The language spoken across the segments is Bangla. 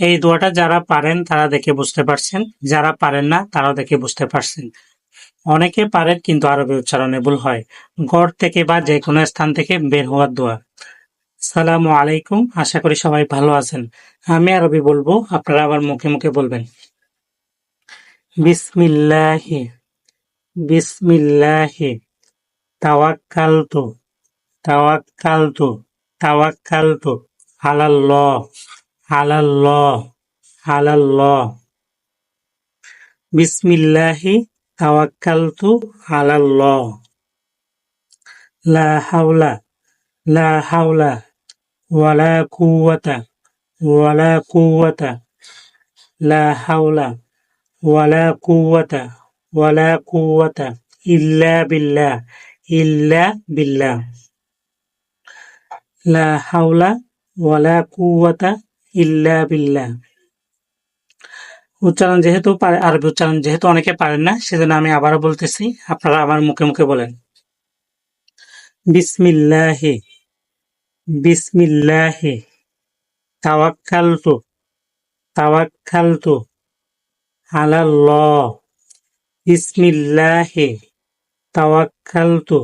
এই দোয়াটা যারা পারেন, তারা দেখে বুঝতে পারছেন। যারা পারেন না, তারাও দেখে বুঝতে পারছেন। অনেকে পারেন, কিন্তু আরবি উচ্চারণে ভুল হয়। ঘর থেকে বা যে কোনো স্থান থেকে বের হওয়ার দোয়া। সালামু আলাইকুম, আশা করি সবাই ভালো আছেন। আমি আরবি বলব, আপনারা আবার মুখে মুখে বলবেন। বিসমিল্লাহি বিসমিল্লাহি, তাওয়াক্কালতু তাওয়াক্কালতু তাওয়াক্কালতু আলাল্লাহ। আলাল্লাহ আলাল্লাহ বিসমিল্লাহি তাওয়াক্কালতু আলাল্লাহ লা হাওলা লা হাওলা ওয়ালা কুওয়াতা ওয়ালা কুওয়াতা লা হাওলা ওয়ালা কুওয়াতা ওয়ালা কুওয়াতা ইল্লা বিল্লাহ ইল্লা বিল্লাহ লা হাওলা ওয়ালা কুওয়াতা ইল্লা বিল্লা উচ্চারণ যেহেতু আরবি উচ্চারণ যেহেতু অনেকে পারেন না, সেজন্য আমি আবারও বলতেছি, আপনারা আমার মুখে মুখে বলেন। বিসমিল্লাহি বিসমিল্লাহি, তাওয়াক্কালতু তাওয়াক্কালতু, আলাল্লাহ বিসমিল্লাহি তাওয়াক্কালতু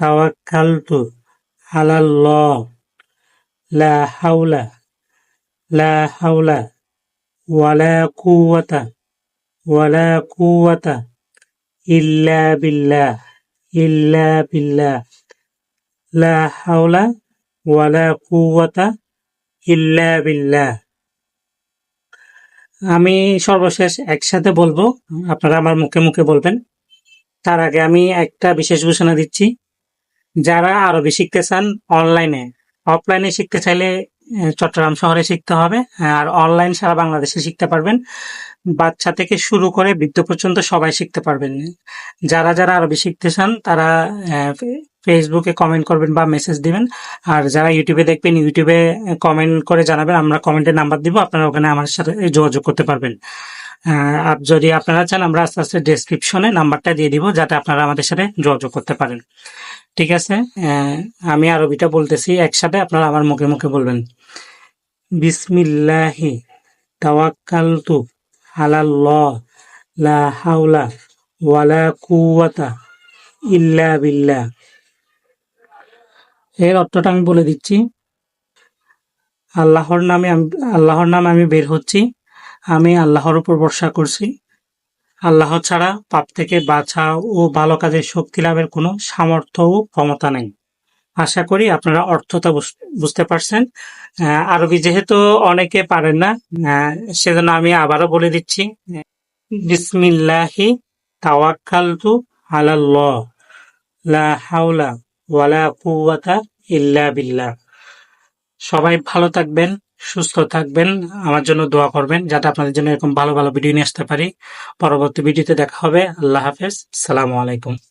তাওয়াক্কালতু, আলাল্লাহ, লা হাওলা লা হাওলা ওয়ালা কুওয়াতা ওয়ালা কুওয়াতা ইল্লা বিল্লাহ ইল্লা বিল্লাহ লা হাওলা ওয়ালা কুওয়াতা ইল্লা বিল্লাহ আমি সর্বশেষ একসাথে বলব, আপনারা আমার মুখে মুখে বলবেন। তার আগে আমি একটা বিশেষ ঘোষণা দিচ্ছি। যারা আরবি শিখতে চান অনলাইনে অফলাইনে শিখতে চাইলে চট্টগ্রাম শহরে শিখতে হবে, আর অনলাইন সারা বাংলাদেশে শিখতে পারবেন। বাচ্চা থেকে শুরু করে বৃদ্ধ পর্যন্ত সবাই শিখতে পারবেন। যারা যারা আরবি শিখতে চান, তারা ফেসবুকে কমেন্ট করবেন বা মেসেজ দিবেন। আর যারা ইউটিউবে দেখবেন ইউটিউবে কমেন্ট করে জানাবেন, আমরা কমেন্টের নাম্বার দিব, আপনারা ওখানে আমার সাথে যোগাযোগ করতে পারবেন। আর যদি আপনারা চান আমরা আস্তে আস্তে ডেসক্রিপশনে নাম্বারটা দিয়ে দিব যাতে আপনারা আমাদের সাথে যোগাযোগ করতে পারেন। ঠিক আছে? আহ, আমি আরবিটা বলতেছি একসাথে আপনারা আমার মুখে মুখে বলবেন। বিসমিল্লাহি তাওয়াক্কালতু আলাল্লাহ লা হাওলা ওয়ালা কুওয়াতা ইল্লা বিল্লাহ। এর অর্থটা আমি বলে দিচ্ছি আল্লাহর নামে আমি আল্লাহর নামে আমি বের হচ্ছি। আমি আল্লাহর উপর ভরসা করছি। আল্লাহ ছাড়া পাপ থেকে বাঁচা ও ভালো কাজের শক্তি লাভের কোনো সামর্থ্য ও ক্ষমতা নেই। আশা করি আপনারা অর্থটা বুঝ- বুঝতে পারছেন। আরবি যেহেতু অনেকে পারেন না সেজন্য আমি আবারও বলে দিচ্ছি, বিসমিল্লাহি তাওয়াক্কালতু আলাল্লাহ, লা হাওলা ওয়ালা কুওয়াতা ইল্লা বিল্লাহ। সবাই ভালো থাকবেন। সুস্থ থাকবেন। আমার জন্য দোয়া করবেন যাতে আপনাদের জন্য এরকম ভালো ভালো ভিডিও নিয়ে আসতে পারি। পরবর্তী ভিডিওতে দেখা হবে। আল্লাহ হাফেজ। সালামু আলাইকুম।